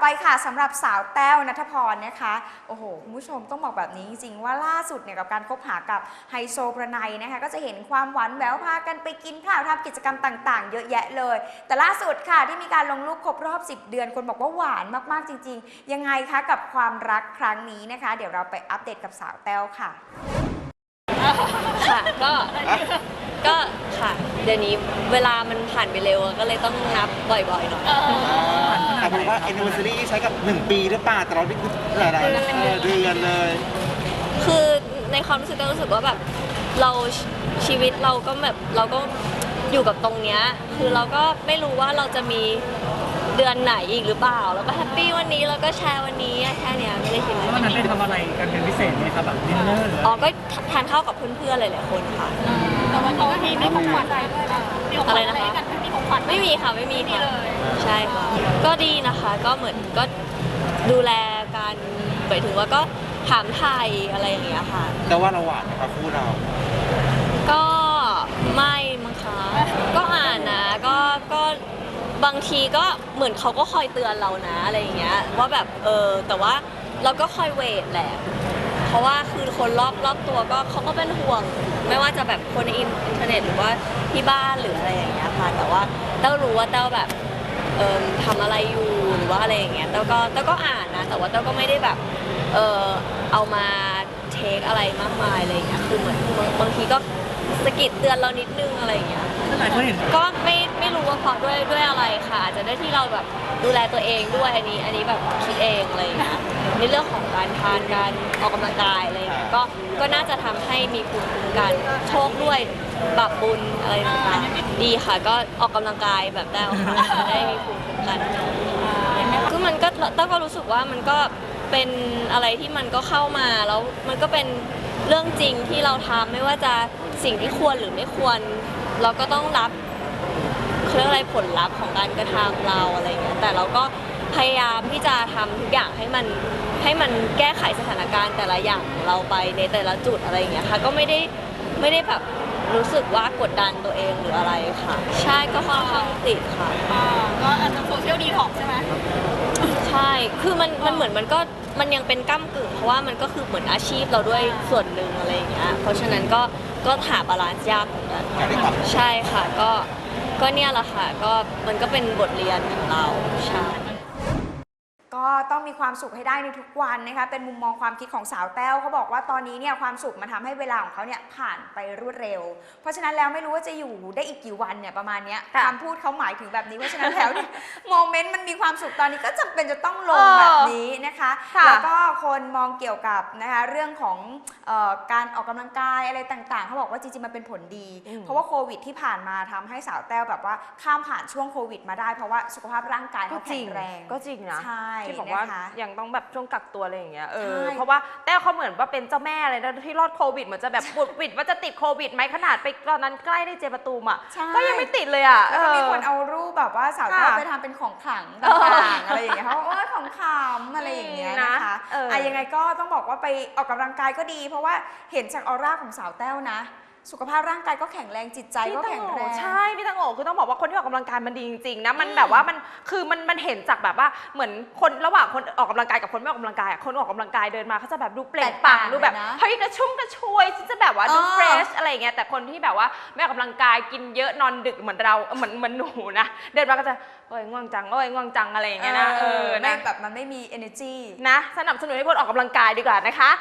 ไปค่ะสำหรับสาวแต้วนัทพรนะคะโอ้โหคุณผู้ชมต้องบอกแบบนี้จริงๆว่าล่าสุดเนี่ยกับการคบหากับไฮโซประไนนะคะก็จะเห็นความหวานแหววพากันไปกินข้าวทำกิจกรรมต่างๆ เยอะแยะเลย แต่ล่าสุดค่ะที่มีการลงรูปครบรอบ 10 เดือนคนบอกว่าหวานมากๆจริง ๆ ยังไงคะกับความรักครั้งนี้นะคะ เดี๋ยวเราไปอัปเดตกับสาวแต้วค่ะ ค่ะก็ก็ค่ะ เดี๋ยวนี้เวลามันผ่านไปเร็วอะก็เลยต้องนับบ่อยๆหน่อยแต่ผมว่า anniversary ใช้กับ 1 ปีหรือเปล่าแต่เราได้คือหลายๆเดือนเลยคือในความรู้สึกก็รู้สึกว่าแบบเราชีวิตเราก็แบบเราก็อยู่กับตรงเนี้ยคือเราก็ไม่รู้ว่าเราจะมีเดือนไหนอีกหรือเปล่าเราก็แฮปปี้วันนี้เราก็แชร์วันนี้แค่เนี้ยไม่ได้คิดอะไรวันนั้นไปทำอะไรกันเป็นพิเศษไหมครับแบบดินเนอร์หรืออ๋อก็ทานข้าวกับเพื่อนๆหลายๆคนค่ะ แต่ว่าเขาก็มีไม่ของขวัญอะไรด้วยนะมีของขอะไรวัญนะอะไรคะกันมีของขวัญไม่มีค่ะไม่มีไม่มีค่ะเลยใช่ค่ะก็ดีนะคะก็เหมือนก็ดูแลกันหมายถึงว่าก็ถามไทยอะไรอย่างเงี้ยค่ะ แต่ว่าเราหวานนะครับคู่เรา ก็ไม่มั้งคะก็อ่านนะก็ก็บางทีก็เหมือนเขาก็คอยเตือนเรานะอะไรอย่างเงี้ยว่าแบบเออแต่ว่าเราก็คอยเวทแหละ เพราะว่าคือคนรอบรอบตัวก็เขาก็เป็นห่วง ไม่ว่าจะแบบคนในอินเทอร์เน็ตหรือว่าที่บ้านหรืออะไรอย่างเงี้ยค่ะแต่ว่าเต้ารู้ว่าเต้าแบบเออทำอะไรอยู่หรือว่าอะไรอย่างเงี้ยเต้าก็เต้าก็อ่านนะแต่ว่าเต้าก็ไม่ได้แบบเออเอามา คอะไรมากมายอะไรอย่างเงี้ยคือเหมือนบางบางทีก็สะกิดเตือนเรานิดนึงอะไรอย่างเงี้ย หลายคนเห็นก็ไม่ไม่รู้ว่าเพราะด้วยด้วยอะไรค่ะอาจจะได้ที่เราแบบดูแลตัวเองด้วยอันนี้อันนี้แบบคิดเองอะไรอย่างเงี้ยในเรื่องของการทานการออกกำลังกายอะไรอย่างเงี้ยก็ก็น่าจะทำให้มีภูมิคุ้มกันโชคด้วยบาปบุญอะไรต่างๆดีค่ะ ก็ออกกำลังกายแบบได้ค่ะได้มีภูมิคุ้มกัน คือมันก็ต้าก็รู้สึกว่ามันก็ เป็นอะไรที่มันก็เข้ามาแล้วมันก็เป็นเรื่องจริงที่เราทำไม่ว่าจะสิ่งที่ควรหรือไม่ควร เราก็ต้องรับเขาเรียกอะไรผลลัพธ์ของการกระทำเราอะไรเงี้ยแต่เราก็พยายามที่จะทำทุกอย่างให้มันให้มันแก้ไขสถานการณ์แต่ละอย่างของเราไปในแต่ละจุดอะไรอย่างเงี้ยค่ะก็ไม่ได้ไม่ได้แบบรู้สึกว่ากดดันตัวเองหรืออะไรค่ะ ใช่ก็ค่อนข้างติดค่ะ อ่าก็อาจจะโซเชียลดีท็อกใช่ไหม ใช่ คือมันมันเหมือนมันก็มันยังเป็นก้ากึ่งเพราะว่ามันก็คือเหมือนอาชีพเราด้วยส่วนหนึ่งอะไรอย่างเงี้ย เพราะฉะนั้นก็ก็หาบาลานซ์ยากเหมือนกันอยากได้ความ ใช่ค่ะ ก็ก็เนี่ยแหละค่ะ ก็มันก็เป็นบทเรียนของเราใช่ก็ ต้องมีความสุขให้ได้ในทุกวันนะคะเป็นมุมมองความคิดของสาวแต้วเขาบอกว่าตอนนี้เนี่ยความสุขมันทำให้เวลาของเขาเนี่ยผ่านไปรวดเร็ว เพราะฉะนั้นแล้วไม่รู้ว่าจะอยู่ได้อีกกี่วันเนี่ยประมาณเนี้ยค่ะคำพูดเขาหมายถึงแบบนี้เพราะฉะนั้นแล้วเนี่ยโมเมนต์มันมีความสุขตอนนี้ก็จำเป็นจะต้องลงเออแบบนี้นะคะค่ะแล้วก็คนมองเกี่ยวกับนะคะเรื่องของเออการออกกำลังกายอะไรต่างๆเขาบอกว่าจริงๆมันเป็นผลดี เพราะว่าโควิดที่ผ่านมาทำให้สาวแต้วแบบว่าข้ามผ่านช่วงโควิด มาได้เพราะว่าสุขภาพร่างกายก็เขาจแข็ริงงแรงก็จริงนะใช่ที่บอกว่านะคะยังต้องแบบช่วงกักตัวอะไรอย่างเงี้ยเออใช่ เพราะว่าแต้วเขาเหมือนว่าเป็นเจ้าแม่เลยนะที่รอดโควิดเหมือนจะแบบบุดวิดว่าจะติดโควิดไหมขนาดไปตอนนั้นใกล้ได้เจประตูมอะใช่ ก็ยังไม่ติดเลยอะแล้วก็มีเออคนเอารูปแบบว่าสาวแต้วค่ะไปทำเป็นของขลังต่างๆอะไรอย่างเงี้ยเขาบอกว่าของขำอะไรอย่างเงี้ยนะคะนะเอออ่อะยังไงก็ต้องบอกว่าไปออกกำลังกายก็ดี เพราะว่าเห็นจากออร่าของสาวแต้วนะ สุขภาพร่างกายก็แข็งแรงจิตใจก็พี่ตัแข็งงโหแรงใช่พี่ตังโหคือต้องบอกว่าคนที่ออกกำลังกายมันดีจริงๆนะมันแบบว่ามันคือมันมันเห็นจากแบบว่าเหมือนคนระหว่างคนออกกำลังกายกับคนไม่ออกกำลังกายอะคนออกกำลังกายเดินมาเขาจะแบบดูเปล่งปลั่งดูแบบเฮ้ยกระชุ่มกระชวยฉันจะแบบว่าดูเฟรชอะไรอย่างเงี้ยแต่คนที่แบบว่าไม่ออกกำลังกายกินเยอะนอนดึกเหมือนเราเหมือนเหมือนหนูนะเดินมาก็จะโอ้ยง่วงจังโอ้ยง่วงจังอะไรอย่างเงี้ยนะเออไม่นะแบบมันไม่มี energy นะสนับสนุนให้คนออกกำลังกายดีกว่านะคะ